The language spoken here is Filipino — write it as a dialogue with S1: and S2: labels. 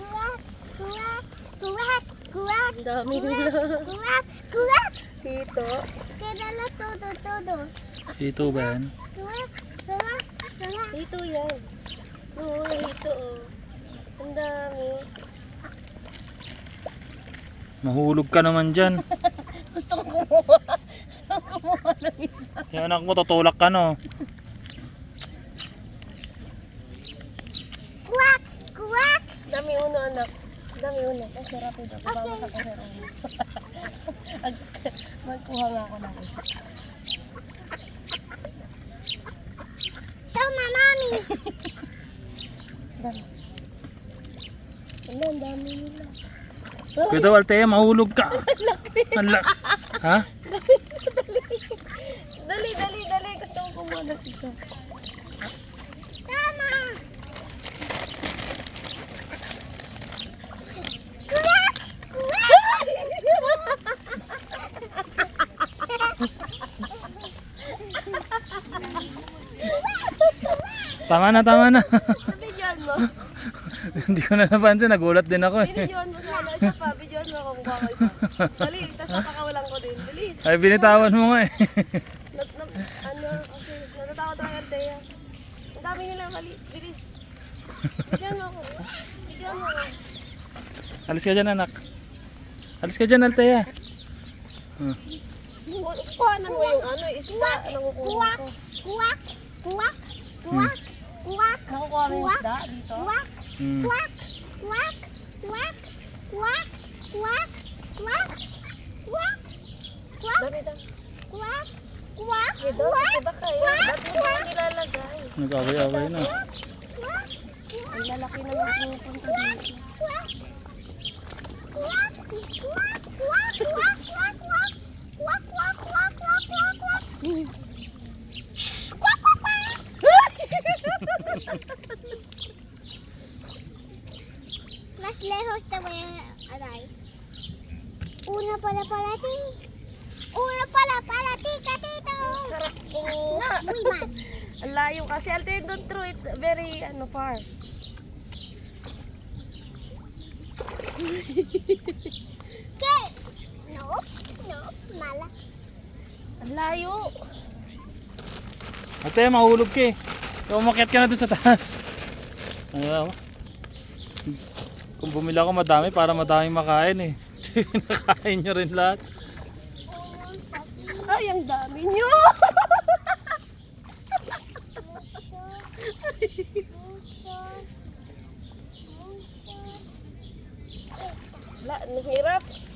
S1: Kuwak, kuwak,
S2: Ang dami nila.
S1: kuwak, kuwak.
S2: Hito.
S1: Kilala todo, todo.
S3: Ito ba yan?
S2: Hito yan. Oo, hito oh. Ang dami.
S3: Mahulog ka naman dyan.
S2: Gusto ko kumuha. Gusto ko kumuha ng isa.
S3: Yung anak mo, tutulak ka no.
S1: Kuwak, kuwak.
S2: Dami uno anak. Dami uno. Ang sarap ito. Babawas ako sa. Ag- Magkuha nga ako ng isa.
S1: Tama, mami.
S2: Dami. Ano, dami nila.
S3: Kuya Altea, mahulog ka. Ang laki. Ha?
S2: Dali, dali. Dali, dali, dali. Gusto ko kumuha ng isa.
S1: Tama. Kuwak, kuwak.
S3: Tama na, tama na.
S2: Bidyoan mo.
S3: Hindi ko na napansin, nagulat din ako eh.
S2: Binidyoan mo sana. Isa pa. Bidyoan mo ako kukuha ko isa. Dali, tapos napakawalan ko din. Bilis.
S3: Ay, binitawan mo nga eh.
S2: Nat, nat, ano, kasi natatakot ako kay Ardea. Ang dami nila mali. Bilis. Bidyoan mo ako. Bidyoan mo ako.
S3: Alis ka dyan, anak. Alis ka dyan, Altea. Hmm.
S2: Ku- Kuhanan mo yung ano, isda. Ko.
S1: Kuwak, kuwak, kuwak, kuwak,
S2: Nakukuha mo yung isda dito.
S1: kuwak.
S3: Hmm.
S1: Quack, quack, quack, quack, quack, quack, quack, quack,
S2: Dami dami.
S1: quack, quack,
S2: Eh, dapat iba kayo. Ba't mo ba nilalagay?
S3: Nag-away-away na.
S1: quack,
S2: Ang lalaki na magpupunta dito.
S1: quack, Mas lejos te voy a dar. Una para para ti. Una para para ti, gatito.
S2: Sarap po.
S1: No, muy mal.
S2: Ang layo kasi. Alte, don't throw it very, ano, far.
S1: ¿Qué? No, no, mala.
S2: Ang layo.
S3: Ate, mahulog ka eh. Umakyat ka na doon sa taas. Ano. Kung bumili ako madami para madaming makain eh. Nakain nyo rin lahat.
S2: Ay, ang dami nyo. Wala, ang hirap.